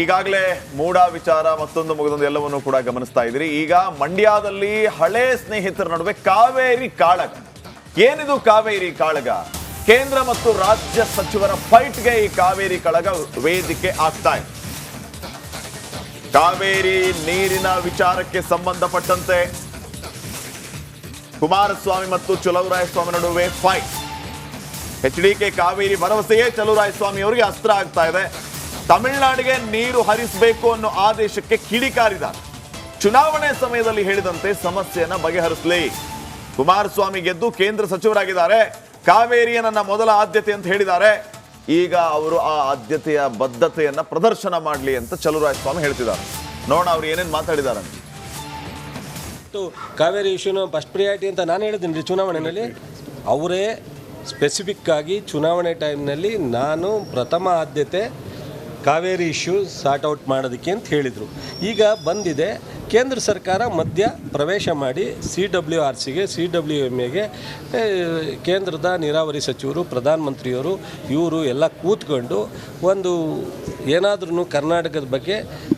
ಈಗಾಗಲೇ ಮೂಡ ವಿಚಾರ ಮತ್ತೊಂದು ಮುಗಿದೊಂದು ಎಲ್ಲವನ್ನು ಕೂಡ ಗಮನಿಸ್ತಾ ಇದ್ದೀರಿ. ಈಗ ಮಂಡ್ಯದಲ್ಲಿ ಹಳೆ ಸ್ನೇಹಿತರ ನಡುವೆ ಕಾವೇರಿ ಕಾಳಗ. ಏನಿದು ಕಾವೇರಿ ಕಾಳಗ? ಕೇಂದ್ರ ಮತ್ತು ರಾಜ್ಯ ಸಚಿವರ ಫೈಟ್ಗೆ ಈ ಕಾವೇರಿ ಕಾಳಗ ವೇದಿಕೆ ಆಗ್ತಾ ಇದೆ. ಕಾವೇರಿ ನೀರಿನ ವಿಚಾರಕ್ಕೆ ಸಂಬಂಧಪಟ್ಟಂತೆ ಕುಮಾರಸ್ವಾಮಿ ಮತ್ತು ಚಲುವರಾಯಸ್ವಾಮಿ ನಡುವೆ fight H D K Kaveri ಭರವಸೆಯೇ Chaluvarayaswamy ಅವರಿಗೆ ಅಸ್ತ್ರ ಆಗ್ತಾ ಇದೆ. ತಮಿಳುನಾಡಿಗೆ ನೀರು ಹರಿಸಬೇಕು ಅನ್ನೋ ಆದೇಶಕ್ಕೆ ಕಿಡಿಕಾರಿದ್ದಾರೆ. ಚುನಾವಣೆ ಸಮಯದಲ್ಲಿ ಹೇಳಿದಂತೆ ಸಮಸ್ಯೆಯನ್ನ ಬಗೆಹರಿಸಲಿ. ಕುಮಾರಸ್ವಾಮಿ ಗೆದ್ದು ಕೇಂದ್ರ ಸಚಿವರಾಗಿದ್ದಾರೆ. ಕಾವೇರಿಯ ನನ್ನ ಮೊದಲ ಆದ್ಯತೆ ಅಂತ ಹೇಳಿದ್ದಾರೆ. ಈಗ ಅವರು ಆ ಆದ್ಯತೆಯ ಬದ್ಧತೆಯನ್ನ ಪ್ರದರ್ಶನ ಮಾಡಲಿ ಅಂತ ಚಲುವರಾಯಸ್ವಾಮಿ ಹೇಳ್ತಿದ್ದಾರೆ. ನೋಡೋಣ ಅವ್ರು ಏನೇನು ಮಾತಾಡಿದ್ದಾರೆ ಕಾವೇರಿ ಇಶ್ಯೂನ ಫಸ್ಟ್ ಪ್ರಿಯಾರಿಟಿ ಅಂತ ನಾನು ಹೇಳಿದ್ದೀನಿ ರೀ ಚುನಾವಣೆಯಲ್ಲಿ. ಅವರೇ ಸ್ಪೆಸಿಫಿಕ್ ಆಗಿ ಚುನಾವಣೆ ಟೈಮ್ನಲ್ಲಿ ನಾನು ಪ್ರಥಮ ಆದ್ಯತೆ ಕಾವೇರಿ ಇಶ್ಯೂ ಸಾರ್ಟ್ ಔಟ್ ಮಾಡೋದಕ್ಕೆ ಅಂತ ಹೇಳಿದರು. ಈಗ ಬಂದಿದೆ ಕೇಂದ್ರ ಸರ್ಕಾರ ಮಧ್ಯ ಪ್ರವೇಶ ಮಾಡಿ ಸಿ ಡಬ್ಲ್ಯೂ ಆರ್ ಸಿಗೆ ಸಿ ಡಬ್ಲ್ಯೂ ಎಂ ಎಗೆ ಕೇಂದ್ರದ ನೀರಾವರಿ ಸಚಿವರು ಪ್ರಧಾನಮಂತ್ರಿಯವರು ಇವರು ಎಲ್ಲ ಕೂತ್ಕೊಂಡು ಒಂದು ಏನಾದ್ರೂ ಕರ್ನಾಟಕದ ಬಗ್ಗೆ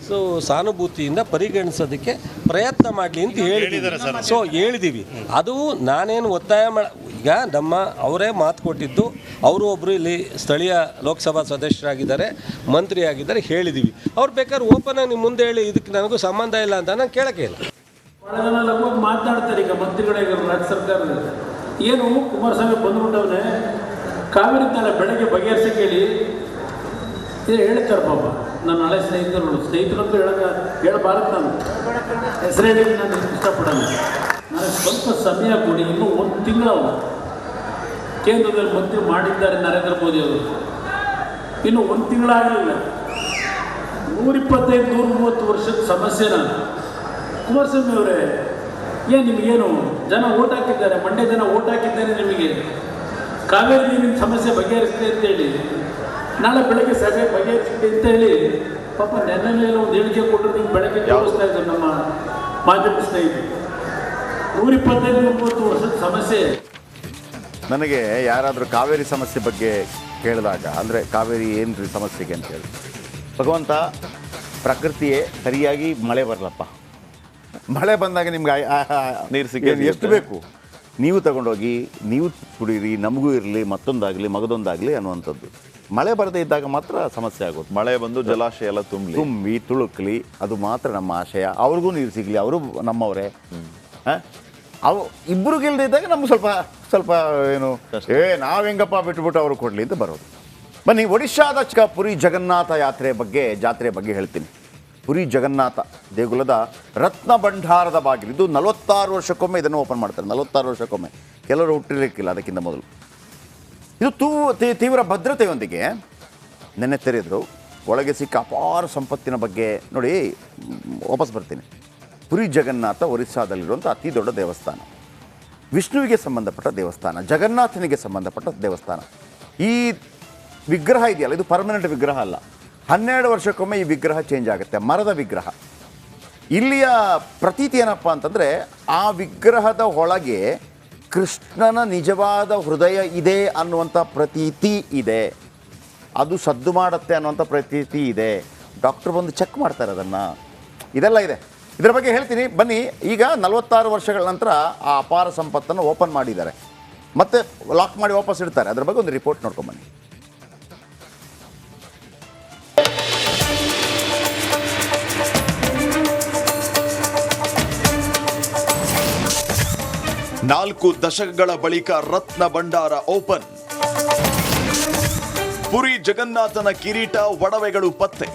ಸೊ ಸಾನುಭೂತಿಯಿಂದ ಪರಿಗಣಿಸೋದಕ್ಕೆ ಪ್ರಯತ್ನ ಮಾಡಲಿ ಅಂತ ಹೇಳಿದ್ದೀವಿ ಸೊ ಹೇಳಿದ್ದೀವಿ ಅದು ನಾನೇನು ಒತ್ತಾಯ ಮಾಡ ಈಗ ನಮ್ಮ ಅವರೇ ಮಾತು ಕೊಟ್ಟಿದ್ದು, ಅವರು ಒಬ್ಬರು ಇಲ್ಲಿ ಸ್ಥಳೀಯ ಲೋಕಸಭಾ ಸದಸ್ಯರಾಗಿದ್ದಾರೆ ಮಂತ್ರಿ ಆಗಿದ್ದಾರೆ ಹೇಳಿದ್ದೀವಿ ಅವ್ರು ಬೇಕಾದ್ರೆ ಓಪನ್ ಆಗಿ ನಿಮ್ಮ ಮುಂದೆ ಹೇಳಿ, ಇದಕ್ಕೆ ನನಗೂ ಸಂಬಂಧ ಇಲ್ಲ ಅಂತ ನಾನು ಕೇಳಕ್ಕೆ ಇಲ್ಲ. ಮಾತಾಡ್ತಾರೆ ಈಗ ಮಂತ್ರಿಗಳೇ ರಾಜ್ಯ ಸರ್ಕಾರ ಏನು ಕುಮಾರಸ್ವಾಮಿ ಬಂದ್ಬಿಟ್ಟವ್ರೆ ಕಾವೇರಿ ತಲೆ ಬೆಳಗ್ಗೆ ಬಗೆಹರಿಸಿ ಕೇಳಿ, ಇದು ಹೇಳ್ತಾರೆ ಪಾಪ. ನನ್ನ ಹಳೆ ಸ್ನೇಹಿತರು ಸ್ನೇಹಿತರಂತೂ ಹೇಳಕ್ಕ ಹೇಳಕ ಹೇಳಬಾರದು ನಾನು. ಹೆಸರೇ ನಾನು ಇಷ್ಟಪಡಲ್ಲ. ನನಗೆ ಸ್ವಲ್ಪ ಸಮಯ ಕೊಡಿ, ಇನ್ನೂ ಒಂದು ತಿಂಗಳು ಕೇಂದ್ರದಲ್ಲಿ ಮಂತ್ರಿ ಮಾಡಿದ್ದಾರೆ ನರೇಂದ್ರ ಮೋದಿ ಅವರು. ಇನ್ನು ಒಂದು ತಿಂಗಳಾಗಲಿಲ್ಲ ನೂರಿಪ್ಪತ್ತೈದು ನೂರ ಮೂವತ್ತು ವರ್ಷದ ಸಮಸ್ಯೆ ನಾನು. ಕುಮಾರಸ್ವಾಮಿ ಅವರೇ, ಏನು ನಿಮಗೇನು ಜನ ಓಟ್ ಹಾಕಿದ್ದಾರೆ, ಮಂಡ್ಯ ಜನ ಓಟ್ ಹಾಕಿದ್ದಾರೆ ನಿಮಗೆ. ಕಾವೇರಿ ನೀರಿನ ಸಮಸ್ಯೆ ಬಗೆಹರಿಸಿದೆ ಅಂತೇಳಿ ನಾಳೆ ಬೆಳಗ್ಗೆ ಸಭೆ ಬಗೆಹರಿಸಿದೆ ಅಂತ ಹೇಳಿ, ಪಾಪ ನೆನ್ನೆ ಒಂದು ಹೇಳಿಕೆ ಕೊಟ್ಟರು, ನಿಮ್ಗೆ ಬೆಳಗ್ಗೆ ತೋರಿಸ್ತಾ ಇದ್ದಾರೆ ನಮ್ಮ ಮಾಧ್ಯಮ ಸ್ನೇಹಿತರು. ನೂರಿಪ್ಪತ್ತೈದು ನೂರ ಮೂವತ್ತು ವರ್ಷದ ಸಮಸ್ಯೆ ನನಗೆ ಯಾರಾದರೂ ಕಾವೇರಿ ಸಮಸ್ಯೆ ಬಗ್ಗೆ ಕೇಳಿದಾಗ ಅಂದರೆ ಕಾವೇರಿ ಏನು ರೀ ಸಮಸ್ಯೆಗೆ ಅಂತ ಹೇಳಿ. ಭಗವಂತ ಪ್ರಕೃತಿಯೇ ಸರಿಯಾಗಿ ಮಳೆ ಬರಲಪ್ಪ. ಮಳೆ ಬಂದಾಗ ನಿಮ್ಗೆ ನೀರು ಸಿಕ್ಕ ಎಷ್ಟು ಬೇಕು? ನೀವು ತಗೊಂಡೋಗಿ ನೀವು ಕುಡೀರಿ ನಮಗೂ ಇರಲಿ ಮತ್ತೊಂದಾಗಲಿ ಮಗದೊಂದಾಗಲಿ ಅನ್ನುವಂಥದ್ದು. ಮಳೆ ಬರದೇ ಇದ್ದಾಗ ಮಾತ್ರ ಸಮಸ್ಯೆ ಆಗುತ್ತೆ ಮಳೆ ಬಂದು ಜಲಾಶಯ ಎಲ್ಲ ತುಂಬಲಿ. ತುಂಬಿ ತುಳುಕ್ಲಿ ಅದು ಮಾತ್ರ ನಮ್ಮ ಆಶಯ. ಅವ್ರಿಗೂ ನೀರು ಸಿಗಲಿ ಅವರು ನಮ್ಮವರೇ. ಹಾಂ? ಅವು ಇಬ್ಬರು ಗೆಲ್ದಿದ್ದಾಗ ನಮ್ಗೆ ಸ್ವಲ್ಪ ಸ್ವಲ್ಪ ಏನು ಏ ನಾವು ಹೆಂಗಪ್ಪ ಬಿಟ್ಬಿಟ್ಟು ಅವರು ಕೊಡಲಿ ಅಂತ ಬರೋದು. ಬನ್ನಿ ಒಡಿಶಾದ ಚಿಕ್ಕ ಪುರಿ ಜಗನ್ನಾಥ ಯಾತ್ರೆ ಬಗ್ಗೆ ಜಾತ್ರೆ ಬಗ್ಗೆ ಹೇಳ್ತೀನಿ. ಪುರಿ ಜಗನ್ನಾಥ ದೇಗುಲದ ರತ್ನ ಭಂಡಾರದ ಬಾಗಿಲು ಇದು ನಲವತ್ತಾರು ವರ್ಷಕ್ಕೊಮ್ಮೆ ಇದನ್ನು ಓಪನ್ ಮಾಡ್ತಾರೆ. ನಲವತ್ತಾರು ವರ್ಷಕ್ಕೊಮ್ಮೆ. ಕೆಲವರು ಹುಟ್ಟಿರಲಿಕ್ಕಿಲ್ಲ ಅದಕ್ಕಿಂತ ಮೊದಲು. ಇದು ತೂ ತೀವ್ರ ಭದ್ರತೆಯೊಂದಿಗೆ ನೆನ್ನೆ ತೆರೆದರು ಒಳಗೆ ಸಿಕ್ಕ ಅಪಾರ ಸಂಪತ್ತಿನ ಬಗ್ಗೆ ನೋಡಿ ವಾಪಸ್ ಬರ್ತೀನಿ. ಪುರಿ ಜಗನ್ನಾಥ ಒರಿಸ್ಸಾದಲ್ಲಿರುವಂಥ ಅತಿ ದೊಡ್ಡ ದೇವಸ್ಥಾನ. ವಿಷ್ಣುವಿಗೆ ಸಂಬಂಧಪಟ್ಟ ದೇವಸ್ಥಾನ, ಜಗನ್ನಾಥನಿಗೆ ಸಂಬಂಧಪಟ್ಟ ದೇವಸ್ಥಾನ. ಈ ವಿಗ್ರಹ ಇದೆಯಲ್ಲ, ಇದು ಪರ್ಮನೆಂಟ್ ವಿಗ್ರಹ ಅಲ್ಲ. ಹನ್ನೆರಡು ವರ್ಷಕ್ಕೊಮ್ಮೆ ಈ ವಿಗ್ರಹ ಚೇಂಜ್ ಆಗುತ್ತೆ, ಮರದ ವಿಗ್ರಹ. ಇಲ್ಲಿಯ ಪ್ರತೀತಿ ಏನಪ್ಪ ಅಂತಂದರೆ, ಆ ವಿಗ್ರಹದ ಒಳಗೆ ಕೃಷ್ಣನ ನಿಜವಾದ ಹೃದಯ ಇದೆ ಅನ್ನುವಂಥ ಪ್ರತೀತಿ ಇದೆ. ಅದು ಸದ್ದು ಮಾಡುತ್ತೆ ಅನ್ನುವಂಥ ಪ್ರತೀತಿ ಇದೆ. ಡಾಕ್ಟ್ರ್ ಬಂದು ಚೆಕ್ ಮಾಡ್ತಾರೆ ಅದನ್ನು. ಇದೆಲ್ಲ ಇದೆ. ಇದರ ಬಗ್ಗೆ ಹೇಳ್ತೀನಿ. ಬನ್ನಿ, ಈಗ ನಲವತ್ತಾರು ವರ್ಷಗಳ ನಂತರ ಆ ಅಪಾರ ಸಂಪತ್ತನ್ನು ಓಪನ್ ಮಾಡಿದ್ದಾರೆ. ಮತ್ತೆ ಲಾಕ್ ಮಾಡಿ ವಾಪಸ್ ಇಡ್ತಾರೆ. ಅದರ ಬಗ್ಗೆ ಒಂದು ರಿಪೋರ್ಟ್ ನೋಡ್ಕೊಂಬನ್ನಿ ನಾಲ್ಕು ದಶಕಗಳ ಬಳಿಕ ರತ್ನ ಭಂಡಾರ ಓಪನ್. ಪುರಿ ಜಗನ್ನಾಥನ ಕಿರೀಟ, ಒಡವೆಗಳು ಪತ್ತೆ.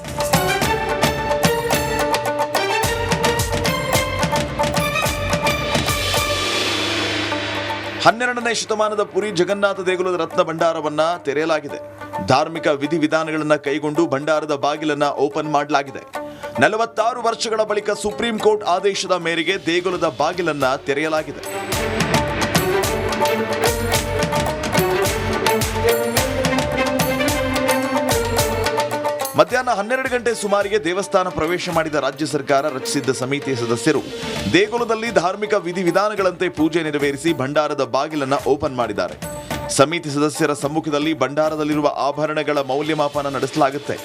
ಹನ್ನೆರಡನೇ ಶತಮಾನದ ಪುರಿ ಜಗನ್ನಾಥ ದೇಗುಲದ ರತ್ನ ಭಂಡಾರವನ್ನ ತೆರೆಯಲಾಗಿದೆ. ಧಾರ್ಮಿಕ ವಿಧಿವಿಧಾನಗಳನ್ನು ಕೈಗೊಂಡು ಭಂಡಾರದ ಬಾಗಿಲನ್ನ ಓಪನ್ ಮಾಡಲಾಗಿದೆ. ನಲವತ್ತಾರು ವರ್ಷಗಳ ಬಳಿಕ ಸುಪ್ರೀಂ ಕೋರ್ಟ್ ಆದೇಶದ ಮೇರೆಗೆ ದೇಗುಲದ ಬಾಗಿಲನ್ನ ತೆರೆಯಲಾಗಿದೆ. ಮಧ್ಯಾಹ್ನ ಹನ್ನೆರಡು ಗಂಟೆ ಸುಮಾರಿಗೆ ದೇವಸ್ಥಾನ ಪ್ರವೇಶ ಮಾಡಿದ ರಾಜ್ಯ ಸರ್ಕಾರ ರಚಿಸಿದ್ದ ಸಮಿತಿ ಸದಸ್ಯರು ದೇಗುಲದಲ್ಲಿ ಧಾರ್ಮಿಕ ವಿಧಿವಿಧಾನಗಳಂತೆ ಪೂಜೆ ನೆರವೇರಿಸಿ ಭಂಡಾರದ ಬಾಗಿಲನ್ನು ಓಪನ್ ಮಾಡಿದ್ದಾರೆ. ಸಮಿತಿ ಸದಸ್ಯರ ಸಮ್ಮುಖದಲ್ಲಿ ಭಂಡಾರದಲ್ಲಿರುವ ಆಭರಣಗಳ ಮೌಲ್ಯಮಾಪನ ನಡೆಸಲಾಗುತ್ತೆ.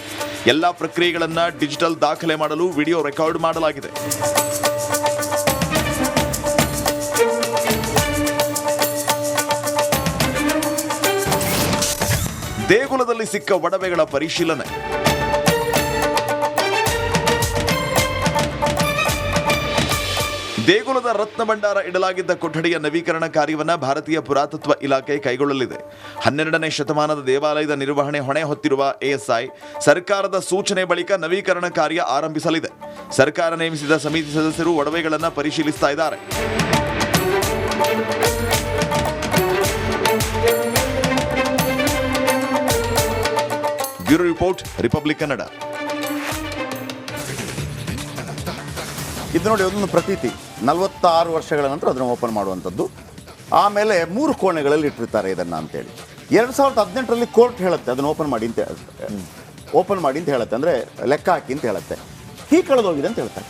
ಎಲ್ಲಾ ಪ್ರಕ್ರಿಯೆಗಳನ್ನು ಡಿಜಿಟಲ್ ದಾಖಲೆ ಮಾಡಲು ವಿಡಿಯೋ ರೆಕಾರ್ಡ್ ಮಾಡಲಾಗಿದೆ. ದೇಗುಲದಲ್ಲಿ ಸಿಕ್ಕ ಒಡವೆಗಳ ಪರಿಶೀಲನೆ. ದೇಗುಲದ ರತ್ನ ಭಂಡಾರ ಇಡಲಾಗಿದ್ದ ಕೊಠಡಿಯ ನವೀಕರಣ ಕಾರ್ಯವನ್ನ ಭಾರತೀಯ ಪುರಾತತ್ವ ಇಲಾಖೆ ಕೈಗೊಳ್ಳಲಿದೆ. ಹನ್ನೆರಡನೇ ಶತಮಾನದ ದೇವಾಲಯದ ನಿರ್ವಹಣೆ ಹೊಣೆ ಹೊತ್ತಿರುವ ಎಎಸ್ಐ ಸರ್ಕಾರದ ಸೂಚನೆ ಬಳಿಕ ನವೀಕರಣ ಕಾರ್ಯ ಆರಂಭಿಸಲಿದೆ. ಸರ್ಕಾರ ನೇಮಿಸಿದ ಸಮಿತಿ ಸದಸ್ಯರು ಒಡವೆಗಳನ್ನು ಪರಿಶೀಲಿಸ್ತಾ ಇದ್ದಾರೆ. Bureau report, Republic Kannada. ಇದು ನೋಡಿ ಒಂದು ಪ್ರತೀತಿ. ನಲವತ್ತಾರು ವರ್ಷಗಳ ನಂತರ ಅದನ್ನು ಓಪನ್ ಮಾಡುವಂಥದ್ದು. ಆಮೇಲೆ ಮೂರು ಕೋಣೆಗಳಲ್ಲಿ ಇಟ್ಟಿರ್ತಾರೆ ಇದನ್ನು ಅಂತೇಳಿ. ಎರಡು ಸಾವಿರದ ಹದಿನೆಂಟರಲ್ಲಿ ಕೋರ್ಟ್ ಹೇಳುತ್ತೆ, ಅದನ್ನು ಓಪನ್ ಮಾಡಿ ಅಂತ ಓಪನ್ ಮಾಡಿ ಅಂತ ಹೇಳುತ್ತೆ, ಅಂದರೆ ಲೆಕ್ಕ ಹಾಕಿ ಅಂತ ಹೇಳುತ್ತೆ. ಕೀ ಕಳೆದೋಗಿದೆ ಅಂತ ಹೇಳ್ತಾರೆ.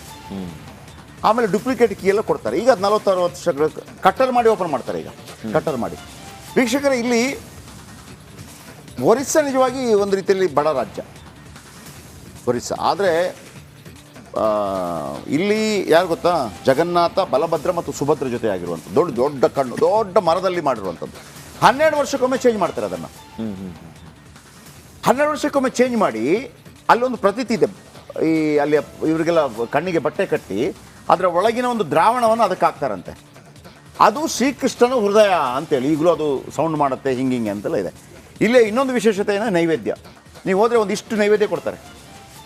ಆಮೇಲೆ ಡುಪ್ಲಿಕೇಟ್ ಕೀ ಎಲ್ಲ ಕೊಡ್ತಾರೆ. ಈಗ ಅದು ನಲವತ್ತಾರು ವರ್ಷಗಳ ಕಟ್ಟರ್ ಮಾಡಿ ಓಪನ್ ಮಾಡ್ತಾರೆ ಈಗ. ಕಟ್ಟರ್ ಮಾಡಿ. ವೀಕ್ಷಕರೇ, ಇಲ್ಲಿ ಒರಿಸ್ಸಾ ನಿಜವಾಗಿ ಒಂದು ರೀತಿಯಲ್ಲಿ ಬಡ ರಾಜ್ಯ. ಒರಿಸ್ಸಾ. ಆದರೆ ಇಲ್ಲಿ ಯಾರು ಗೊತ್ತಾ? ಜಗನ್ನಾಥ ಬಲಭದ್ರ ಮತ್ತು ಸುಭದ್ರ ಜೊತೆ ಆಗಿರುವಂಥದ್ದು ದೊಡ್ಡ ದೊಡ್ಡ ಕಣ್ಣು ದೊಡ್ಡ ಮರದಲ್ಲಿ ಮಾಡಿರುವಂಥದ್ದು. ಹನ್ನೆರಡು ವರ್ಷಕ್ಕೊಮ್ಮೆ ಚೇಂಜ್ ಮಾಡ್ತಾರೆ ಅದನ್ನು. ಹನ್ನೆರಡು ವರ್ಷಕ್ಕೊಮ್ಮೆ ಚೇಂಜ್ ಮಾಡಿ ಅಲ್ಲೊಂದು ಪ್ರತೀತಿ ಇದೆ. ಈ ಅಲ್ಲಿ ಇವರಿಗೆಲ್ಲ ಕಣ್ಣಿಗೆ ಬಟ್ಟೆ ಕಟ್ಟಿ ಅದರ ಒಳಗಿನ ಒಂದು ದ್ರಾವಣವನ್ನು ಅದಕ್ಕೆ ಹಾಕ್ತಾರಂತೆ. ಅದು ಶ್ರೀಕೃಷ್ಣನ ಹೃದಯ ಅಂತೇಳಿ ಈಗಲೂ ಅದು ಸೌಂಡ್ ಮಾಡುತ್ತೆ ಹಿಂಗೆ ಹಿಂಗೆ ಅಂತೆಲ್ಲ ಇದೆ. ಇಲ್ಲೇ ಇನ್ನೊಂದು ವಿಶೇಷತೆ ಏನೋ ನೈವೇದ್ಯ. ನೀವು ಹೋದರೆ ಒಂದಿಷ್ಟು ಇಷ್ಟು ನೈವೇದ್ಯ ಕೊಡ್ತಾರೆ.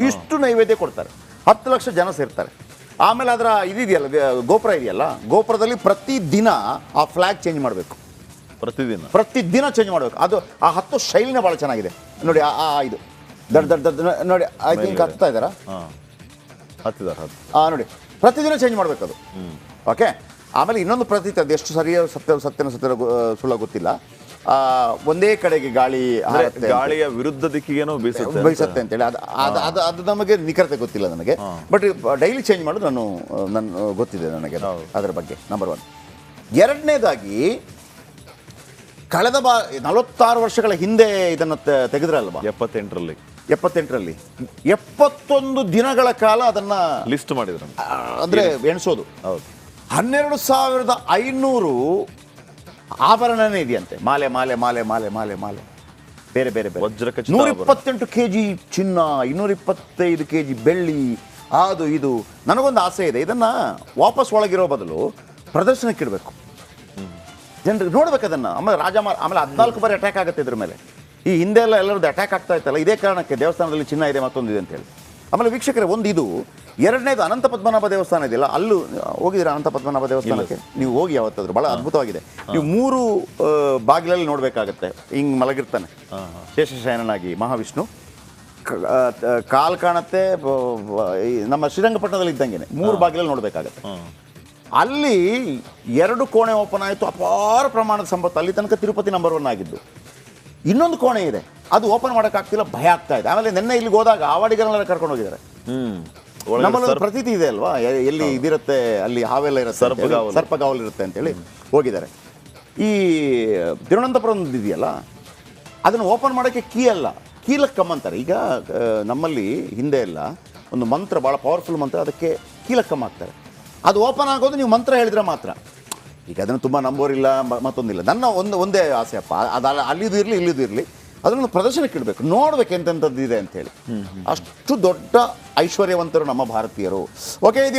ಇಷ್ಟು ನೈವೇದ್ಯ ಕೊಡ್ತಾರೆ. ಹತ್ತು ಲಕ್ಷ ಜನ ಸೇರ್ತಾರೆ. ಆಮೇಲೆ ಅದರ ಇದಿದೆಯಲ್ಲ ದೇ- ಗೋಪುರ ಇದೆಯಲ್ಲ ಗೋಪುರದಲ್ಲಿ ಪ್ರತಿ ದಿನ ಆ ಫ್ಲ್ಯಾಗ್ ಚೇಂಜ್ ಮಾಡಬೇಕು. ಪ್ರತಿದಿನ? ಪ್ರತಿದಿನ ಚೇಂಜ್ ಮಾಡಬೇಕು. ಅದು ಆ ಹತ್ತು ಶೈಲಿನ ಭಾಳ ಚೆನ್ನಾಗಿದೆ. ನೋಡಿ ಆ ಆ ಇದು. ದಡ್ ದಡ್ ದಡ್ ನೋಡಿ ಐ ಥಿಂಕ್ ಹತ್ತಾ ಇದ್ದಾರಾ? ಹಾ. ಹತ್ತು. ಆ ನೋಡಿ. ಪ್ರತಿದಿನ ಚೇಂಜ್ ಮಾಡಬೇಕು ಅದು. ಓಕೆ ಆಮೇಲೆ ಇನ್ನೊಂದು ಪ್ರತೀತಿ ಅದು ಎಷ್ಟು ಸರಿಯ ಸತ್ಯ ಸತ್ಯನ ಸತ್ಯ ಸುಳ್ಳ ಗೊತ್ತಿಲ್ಲ. ಒಂದೇ ಕಡೆಗೆ ಗಾಳಿ ಗಾಳಿಯ ವಿರುದ್ಧ ದಿಕ್ಕಿಗೇನೋ ಬೀಸುತ್ತೆ ಅಂತ. ಬಯಸುತ್ತೆ ಅಂತೇಳಿ ಅದು ಅದು ನಮಗೆ ನಿಖರತೆ ಗೊತ್ತಿಲ್ಲ ನನಗೆ. ಬಟ್ ಡೈಲಿ ಚೇಂಜ್ ಮಾಡೋದು ನಾನು ನನ್ನ ಗೊತ್ತಿದೆ ನನಗೆ ಅದು, ಅದರ ಬಗ್ಗೆ ನಂಬರ್ ಒನ್ ಎರಡನೇದಾಗಿ ಕಳೆದ ಬಾ ನಲವತ್ತಾರು ವರ್ಷಗಳ ಹಿಂದೆ ಇದನ್ನು ತೆಗೆದ್ರಲ್ವಾ? ಎಪ್ಪತ್ತೆಂಟರಲ್ಲಿ. ಎಪ್ಪತ್ತೆಂಟರಲ್ಲಿ. ಎಪ್ಪತ್ತೊಂದು ದಿನಗಳ ಕಾಲ ಅದನ್ನ ಲಿಸ್ಟ್ ಮಾಡಿದ್ರು ಅಂದ್ರೆ ಎಣಿಸೋದು. ಹೌದು. ಹನ್ನೆರಡು ಸಾವಿರದ ಐನೂರು ಆಭರಣನೇ ಇದೆಯಂತೆ. ಮಾಲೆ ಮಾಲೆ ಮಾಲೆ ಮಾಲೆ ಮಾಲೆ ಮಾಲೆ. ಬೇರೆ ಬೇರೆ ಬೇರೆ. ವಜ್ರ ನೂರ. ಇಪ್ಪತ್ತೆಂಟು ಕೆ ಜಿ ಚಿನ್ನ ಇನ್ನೂರ ಇಪ್ಪತ್ತೈದು ಕೆ ಜಿ ಬೆಳ್ಳಿ ಅದು ಇದು. ನನಗೊಂದು ಆಸೆ ಇದೆ. ಇದನ್ನು ವಾಪಸ್ ಒಳಗಿರೋ ಬದಲು ಪ್ರದರ್ಶನಕ್ಕೆ ಇಡಬೇಕು. ಜನರಿಗೆ ನೋಡ್ಬೇಕು ಅದನ್ನು. ಆಮೇಲೆ ರಾಜ ಆಮೇಲೆ ಹದಿನಾಲ್ಕು ಬಾರಿ ಅಟ್ಯಾಕ್ ಆಗುತ್ತೆ ಇದ್ರ ಮೇಲೆ. ಈ ಹಿಂದೆ ಎಲ್ಲ ಎಲ್ಲರದ್ದು ಅಟ್ಯಾಕ್ ಆಗ್ತಾ ಇತ್ತಲ್ಲ ಇದೇ ಕಾರಣಕ್ಕೆ ದೇವಸ್ಥಾನದಲ್ಲಿ ಚಿನ್ನ ಇದೆ ಮತ್ತೊಂದು ಇದೆ ಅಂತ ಹೇಳಿ. ಆಮೇಲೆ ವೀಕ್ಷಕರೇ ಒಂದು ಇದು. ಎರಡನೇದು ಅನಂತ ಪದ್ಮನಾಭ ದೇವಸ್ಥಾನ ಇದೆಯಲ್ಲ ಅಲ್ಲೂ ಹೋಗಿದ್ದೀರಾ ಅನಂತ ಪದ್ಮನಾಭ ದೇವಸ್ಥಾನಕ್ಕೆ? ನೀವು ಹೋಗಿ ಯಾವತ್ತಾದ್ರು ಭಾಳ ಅದ್ಭುತವಾಗಿದೆ. ನೀವು ಮೂರು ಬಾಗಿಲಲ್ಲಿ ನೋಡಬೇಕಾಗತ್ತೆ ಹಿಂಗೆ ಮಲಗಿರ್ತಾನೆ. ಶೇಷಶಯನನಾಗಿ ಮಹಾವಿಷ್ಣು. ಕಾಲ್ ಕಾಣತ್ತೆ ನಮ್ಮ ಶ್ರೀರಂಗಪಟ್ಟಣದಲ್ಲಿ ಇದ್ದಂಗೆನೆ. ಮೂರು ಬಾಗಿಲಲ್ಲಿ ನೋಡಬೇಕಾಗತ್ತೆ. ಅಲ್ಲಿ ಎರಡು ಕೋಣೆ ಓಪನ್ ಆಯಿತು ಅಪಾರ ಪ್ರಮಾಣದ ಸಂಪತ್ತು. ಅಲ್ಲಿ ತನಕ ತಿರುಪತಿ ನಂಬರ್ ಒನ್ ಆಗಿದ್ದು. ಇನ್ನೊಂದು ಕೋಣೆ ಇದೆ. ಅದು ಓಪನ್ ಮಾಡೋಕ್ಕಾಗ್ತಿಲ್ಲ ಭಯ ಆಗ್ತಾ ಇದೆ. ಆಮೇಲೆ ನಿನ್ನೆ ಇಲ್ಲಿಗೆ ಹೋದಾಗ ಆವಾಡಿಗರನ್ನೆಲ್ಲ ಕರ್ಕೊಂಡು ಹೋಗಿದ್ದಾರೆ. ಹ್ಮ್. ನಮ್ಮಲ್ಲಿ ಒಂದು ಪ್ರತೀತಿ ಇದೆ ಅಲ್ವಾ? ಎಲ್ಲಿ ಇದಿರುತ್ತೆ ಅಲ್ಲಿ ಹಾವೆಲ್ಲ ಇರುತ್ತೆ ಸರ್ಪಗಾವಲು. ಇರುತ್ತೆ ಅಂತೇಳಿ ಹೋಗಿದ್ದಾರೆ. ಈ ತಿರುವನಂತಪುರಂ ಇದೆಯಲ್ಲ ಅದನ್ನು ಓಪನ್ ಮಾಡೋಕ್ಕೆ ಕೀ ಅಲ್ಲ. ಕೀಲಕ್ಕಮ್ಮ ಅಂತಾರೆ ಈಗ ನಮ್ಮಲ್ಲಿ ಹಿಂದೆ ಎಲ್ಲ ಒಂದು ಮಂತ್ರ ಭಾಳ ಪವರ್ಫುಲ್ ಮಂತ್ರ ಅದಕ್ಕೆ ಕೀಲಕ್ಕಮ್ಮ ಹಾಕ್ತಾರೆ ಅದು ಓಪನ್ ಆಗೋದು ನೀವು ಮಂತ್ರ ಹೇಳಿದ್ರೆ ಮಾತ್ರ. ಈಗ ಅದನ್ನು ತುಂಬ ನಂಬೋರಿಲ್ಲ ಮತ್ತೊಂದಿಲ್ಲ. ನನ್ನ ಒಂದು ಒಂದೇ ಆಸೆ ಅಪ್ಪ ಅದು ಅಲ್ಲ- ಅಲ್ಲಿದು ಇರಲಿ ಇಲ್ಲಿದು ಇರಲಿ. ಅದನ್ನು ಪ್ರದರ್ಶನಕ್ಕೆ ಇಡಬೇಕು ನೋಡ್ಬೇಕು ಎಂತೆಂಥದ್ದು ಇದೆ ಅಂತೇಳಿ ಅಷ್ಟು ದೊಡ್ಡ ಐಶ್ವರ್ಯವಂತರು ನಮ್ಮ ಭಾರತೀಯರು. ಓಕೆ ಇದು